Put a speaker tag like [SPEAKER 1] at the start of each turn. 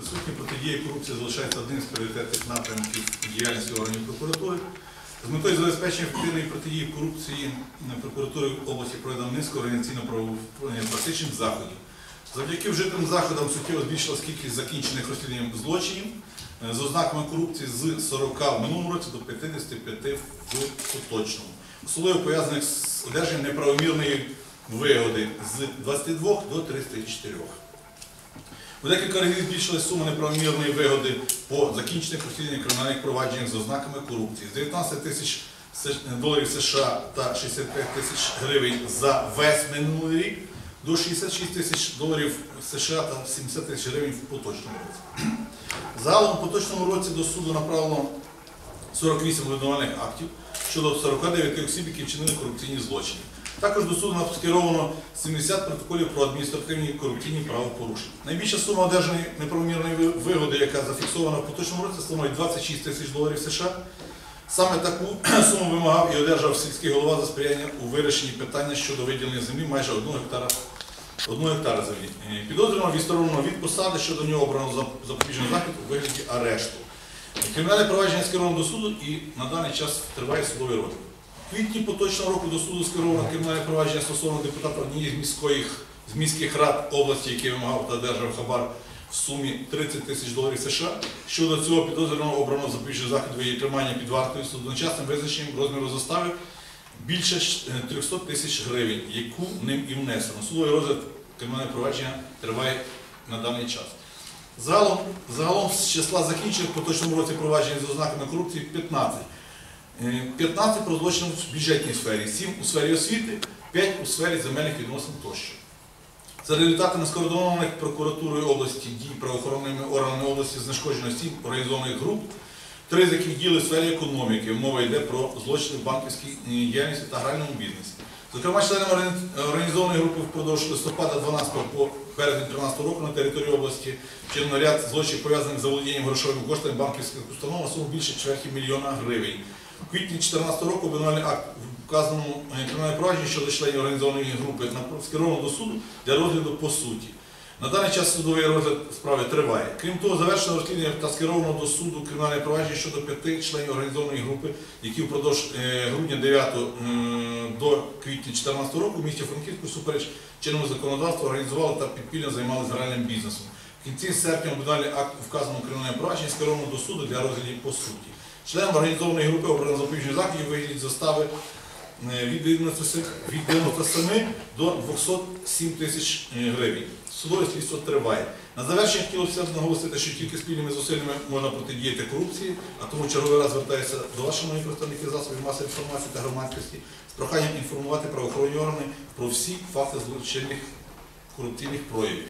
[SPEAKER 1] Присутні протидія корупції залишається одним з пріоритетних напрямків діяльності органів прокуратури. З метою забезпечення ефективної протидії корупції на прокуратурі області проведено низку організаційно-правових практичних заходів. Завдяки вжитим заходам суттєво збільшилась кількість закінчених розслідувань злочинів е, з ознаками корупції з 40 в минулому році до 55 в поточному. Особливо пов'язаних з одержанням неправомірної вигоди з 22 до 34. У декілька разів збільшилась сума неправомірної вигоди по закінчених розслідуваннях кримінальних проваджень з ознаками корупції з 19 тисяч доларів США та 65 тисяч гривень за весь минулий рік до 66 тисяч доларів США та 70 тисяч гривень в поточному році. Загалом у поточному році до суду направлено 48 обвинувальних актів щодо 49 осіб, які вчинили корупційні злочини. Також до суду скеровано 70 протоколів про адміністративні корупційні правопорушення. Найбільша сума одержаної неправомірної вигоди, яка зафіксована в поточному році, становить 26 тисяч доларів США. Саме таку суму вимагав і одержав сільський голова за сприяння у вирішенні питання щодо виділення землі майже 1 гектара, 1 гектара землі. Е, Підозрюваного відсторонено від посади, щодо нього обрано запобіжний захід у вигляді арешту. Кримінальне провадження скеровано до суду і на даний час триває судовий розгляд. Квітні поточного року до суду скеровано кримінальне провадження стосовно депутата однієї з міських, з міських рад області, який вимагав та одержав хабар в сумі 30 тисяч доларів США. Щодо цього підозрюваного обрано запобіжний захід її тримання під вартою з одночасним визначенням розміру застави більше е, 300 тисяч гривень, яку ним і внесено. Судовий розгляд кримінального провадження триває на даний час. Загалом, загалом з числа закінчених в поточному році проваджень з ознаками корупції 15. Е, 15 про злочин в бюджетній сфері, 7 у сфері освіти, 5 у сфері земельних відносин тощо. За результатами скоординованих прокуратурою області дій правоохоронними органами області знешкоджено 7 організованих груп, три з яких діли в сфері економіки. Мова йде про злочини в банківській е, діяльності та гральному бізнесі. Зокрема, членами організованої групи впродовж листопада 12 по березень 13 року на території області вчинено ряд злочинів пов'язаних з заволодінням грошовими коштами банківських установ на суму більше чверті мільйона гривень. У квітні 2014 року обвинувальний акт в вказаному е, кримінальному провадженні щодо членів організованої групи скеровано до суду для розгляду по суті. На даний час судовий розгляд справи триває. Крім того, завершено розслідування та скеровано до суду кримінальне провадження щодо п'яти членів організованої групи, які впродовж е, грудня 9 е, до квітня 2014 року в місті Франківську супереч чинному законодавству організували та підпільно займалися гральним бізнесом. В кінці серпня обвинувальний акт вказаному кримінальному провадженні скеровано до суду для розгляду по суті. Членам організованої групи обрано запобіжні заходів вигляді застави е, від 97 до 207 тисяч е, гривень. Судове слідство триває. На завершення хотілося б наголосити, що тільки спільними зусиллями можна протидіяти корупції, а тому черговий раз звертаюся до вас, шановні представники засобів масової інформації та громадськості, з проханням інформувати правоохоронні органи про всі факти злочинних корупційних проявів.